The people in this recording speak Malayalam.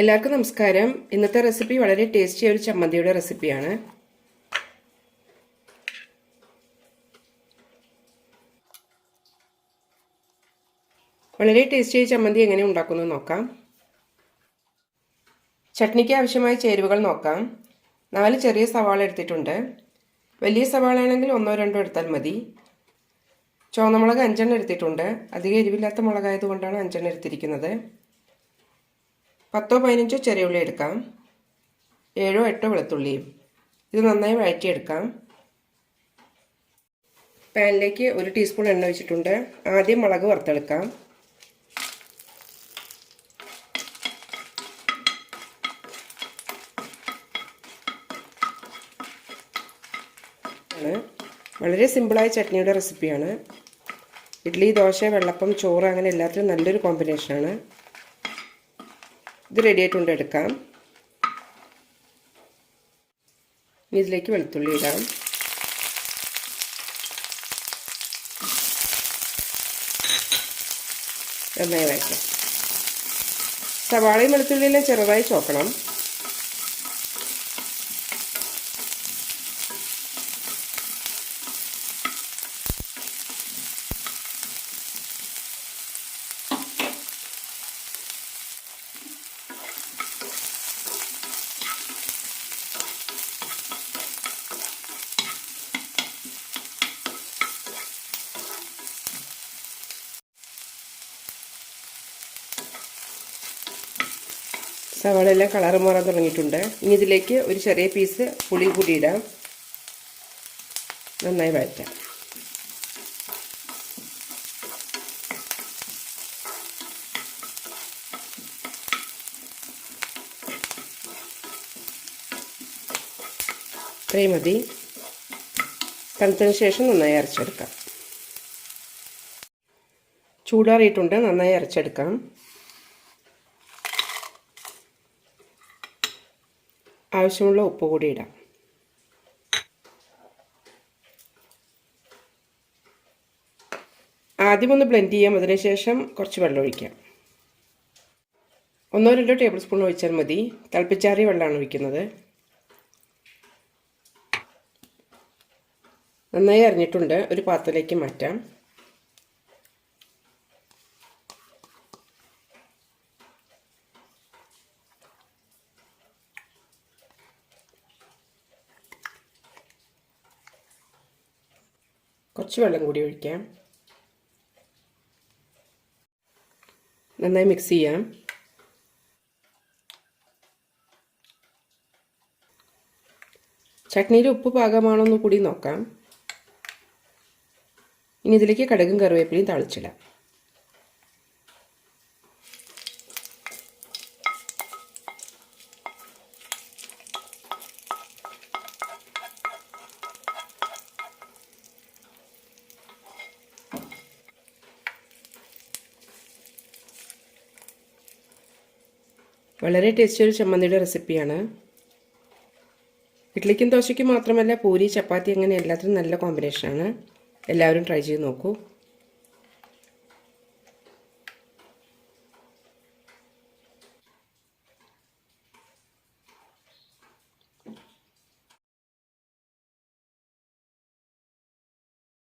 എല്ലാവർക്കും നമസ്കാരം. ഇന്നത്തെ റെസിപ്പി വളരെ ടേസ്റ്റിയായ ഒരു ചമ്മന്തിയുടെ റെസിപ്പിയാണ് വളരെ ടേസ്റ്റിയായ ചമ്മന്തി എങ്ങനെ ഉണ്ടാക്കുന്നു നോക്കാം. ചട്നിക്ക് ആവശ്യമായ ചേരുവകൾ നോക്കാം. നാല് ചെറിയ സവാള എടുത്തിട്ടുണ്ട്. വലിയ സവാള ആണെങ്കിൽ ഒന്നോ രണ്ടോ എടുത്താൽ മതി. ചുവന്നമുളക് അഞ്ചെണ്ണം എടുത്തിട്ടുണ്ട്. അധികം എരിവില്ലാത്ത മുളകായതുകൊണ്ടാണ് അഞ്ചെണ്ണം എടുത്തിരിക്കുന്നത്. പത്തോ പതിനഞ്ചോ ചെറിയ ഉള്ളി എടുക്കാം. ഏഴോ എട്ടോ വെളുത്തുള്ളിയും ഇത് നന്നായി വഴറ്റിയെടുക്കാം. പാനിലേക്ക് ഒരു ടീസ്പൂൺ എണ്ണ വെച്ചിട്ടുണ്ട് ആദ്യം മുളക് വറുത്തെടുക്കാം. വളരെ സിമ്പിളായ ചട്നിയുടെ റെസിപ്പിയാണ്. ഇഡ്ഡലി ദോശ വെള്ളപ്പം ചോറ് അങ്ങനെ എല്ലാത്തിനും നല്ലൊരു കോമ്പിനേഷനാണ്. ഇത് റെഡി ആയിട്ടുണ്ട് എടുക്കാം. ഇനി ഇതിലേക്ക് വെളുത്തുള്ളി ഇടാം. നന്നായി വയ്ക്കാം സവാളയും വെളുത്തുള്ളിയെല്ലാം ചെറുതായി ചോക്കണം. സവാള എല്ലാം കളർ മാറാൻ തുടങ്ങിയിട്ടുണ്ട്. ഇനി ഇതിലേക്ക് ഒരു ചെറിയ പീസ് പുളി കൂടി ഇടാം. നന്നായി വഴറ്റാം. ഇത്രയും മതി. തണുത്തതിന് ശേഷം നന്നായി അരച്ചെടുക്കാം. ചൂടാറിയിട്ടുണ്ട് നന്നായി അരച്ചെടുക്കാം. ആവശ്യമുള്ള ഉപ്പ് കൂടി ഇടാം. ആദ്യം ഒന്ന് ബ്ലെൻഡ് ചെയ്യാം. അതിനുശേഷം കുറച്ച് വെള്ളം ഒഴിക്കാം. ഒന്നോ രണ്ടോ ടേബിൾ സ്പൂൺ ഒഴിച്ചാൽ മതി. തിളപ്പിച്ചാറിയ വെള്ളമാണ് ഒഴിക്കുന്നത്. നന്നായി അറിഞ്ഞിട്ടുണ്ട് ഒരു പാത്രത്തിലേക്ക് മാറ്റാം. കുറച്ച് വെള്ളം കൂടി ഒഴിക്കാം. നന്നായി മിക്സ് ചെയ്യാം. ചട്നിയിൽ ഉപ്പ് പാകമാണോ എന്ന് കൂടി നോക്കാം. ഇനി ഇതിലേക്ക് കടുകും കറിവേപ്പിലയും തളിച്ചിടാം. വളരെ ടേസ്റ്റി ഒരു ചമ്മന്തിയുടെ റെസിപ്പിയാണ് ഇഡ്ലിക്കും ദോശയ്ക്കും മാത്രമല്ല പൂരി ചപ്പാത്തി അങ്ങനെ എല്ലാത്തിനും നല്ല കോമ്പിനേഷനാണ് എല്ലാവരും ട്രൈ ചെയ്ത് നോക്കൂ.